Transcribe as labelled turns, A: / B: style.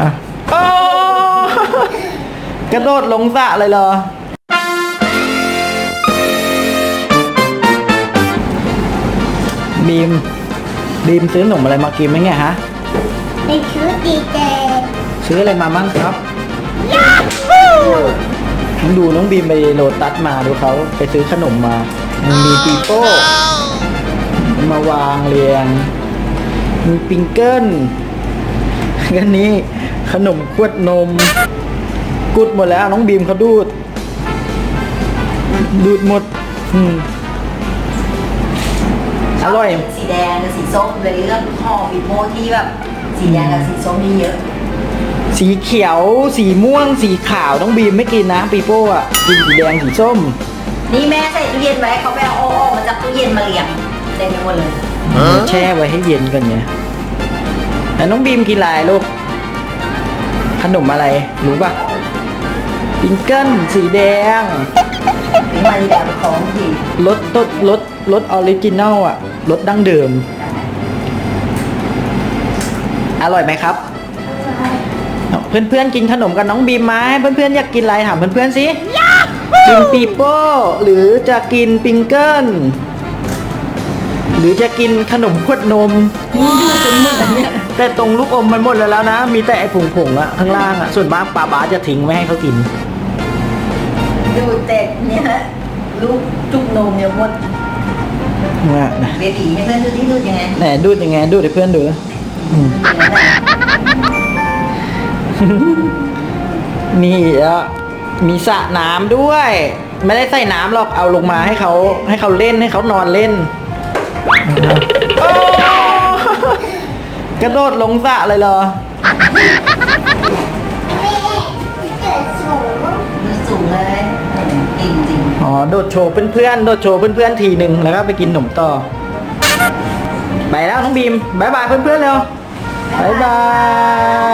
A: อะโอ้กระโดดลงสระเลยเหรอ บีม บีมซื้อขนมอะไรมากินไหมเนี่ยฮะ
B: ในชุดดีเจ
A: ซื้ออะไรมามั่งครับ
B: ยาฮู
A: น้องดูน้องบีมไปโลตัสมาดูเขาไปซื้อขนมมา มันมีปีโป้มาวางเรียงมีปิงเกิล กันนี้ ขนมขวดนม กุดหมดแล้วน้องบีมเขาดูด ดูดหมดอืม อร่อย
C: สีแดงกับสีส้มเลยเลือกห่อบิโมที่แบบ สีแดงกับสีส้มนี่เยอะ
A: สีเขียว สีม่วง สีขาวน้องบีมไม่กินนะปีโป้อะกินสีแดงสีส้ม
C: นี่แม่ใส่ตู้เย็นไว้เขาไปเอาโอ้มาจากตู้เย็นมาเรียงเต็มไปหมดเลย
A: แช่ไว้ให้เย็นก่อนไง แต่น้องบีมกินอะไรลูก ขนมอะไรรู้ปะปิงเกิลสีแดง
C: นี่มาดีแบบของที
A: รสรสรสรสออริจินัลอะรสดั้งเดิม อร่อยไหมครับ เพื่อนๆกินขนมกับน้องบีมไหมเพื่อนๆอยากกินอะไรถามเพื่อนๆสิกินปีโป้หรือจะกินปิงเกิล หรือจะกินขนมขวดนม
C: นี่ดูจนหมดอันเนี้ย
A: แต่ตรงลูกอมมันหมดแล้วนะ มีแต่ไอ้ผงๆอะข้างล่างอะส่วนมากปลาบาสจะทิ้งไม่ให้เขากิน
C: ดูแต่เนี่ยลูกจุกนมเนี่ยหมด
A: เนี่ยนะ
C: เบบีให้เพื่อนดูที่ดูยังไง
A: ไหนดูดยังไงดูดให้เพื่อนดูอืม
C: อย่างนั้นแหละ
A: นี่อะมีสระน้ำด้วย ไม่ได้ใส่น้ำหรอกเอาลงมาให้เขาให้เขาเล่นให้เขานอนเล่น โอ้กระโดดลงสระเลยเหรอ
B: เกิดสูง
C: ดูสูงเลยเก่งจริง
A: อ๋อ โดดโชว์เพื่อนๆ โดดโชว์เพื่อนๆ ทีหนึ่งแล้วก็ไปกินขนมต่อ ไปแล้วน้องบีมบายบายเพื่อนๆเร็วบายบาย